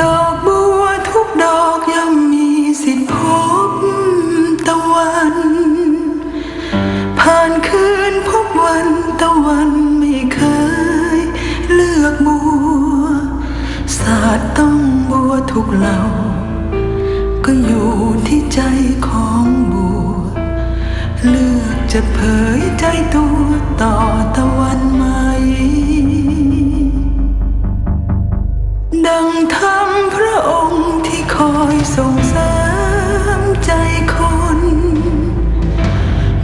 ดอกบัวทุกดอกย่อมมีสิทธิพบตะวัน ผ่านคืนพบวันตะวันไม่เคยเลือกบัว ศาสตร์ต้องบัวทุกเหล่า ก็อยู่ที่ใจของบัว เลือกจะเผยใจตัว ดังธรรมพระองค์ที่คอยส่งเสริใจคน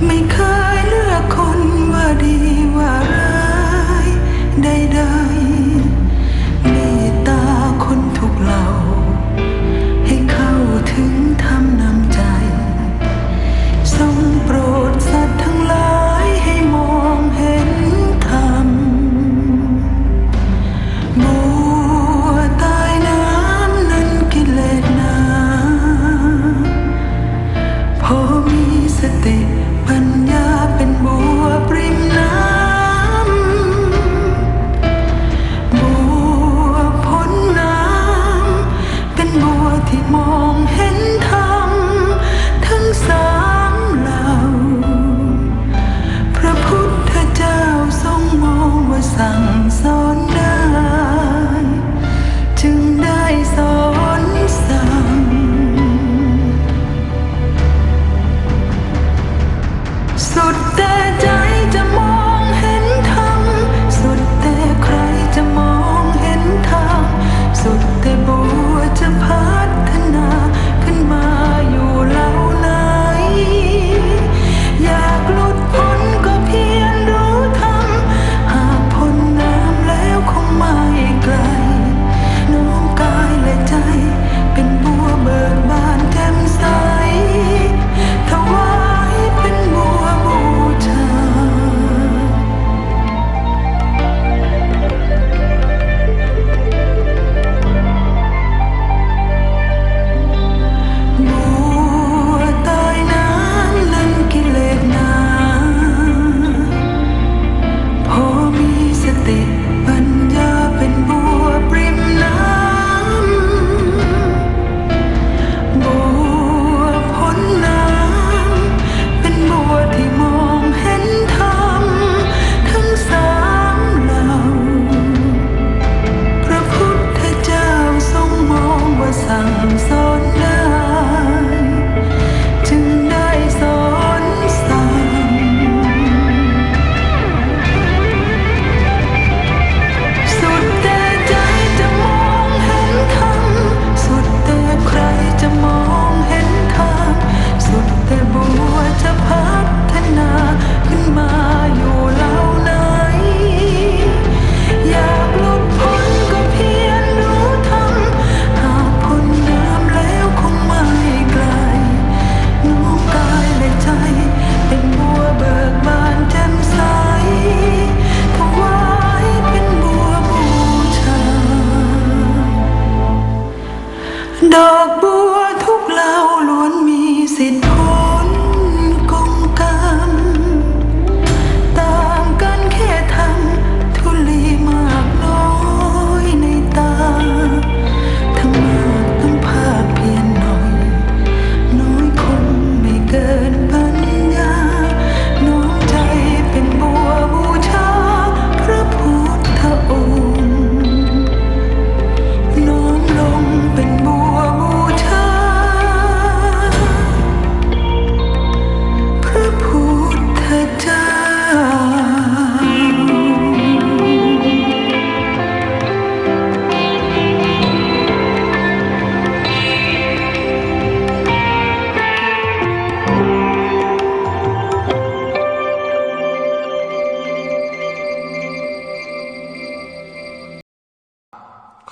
ไม่เคยเลือกคนว่าดีว่าร้ายใด city bên nhau.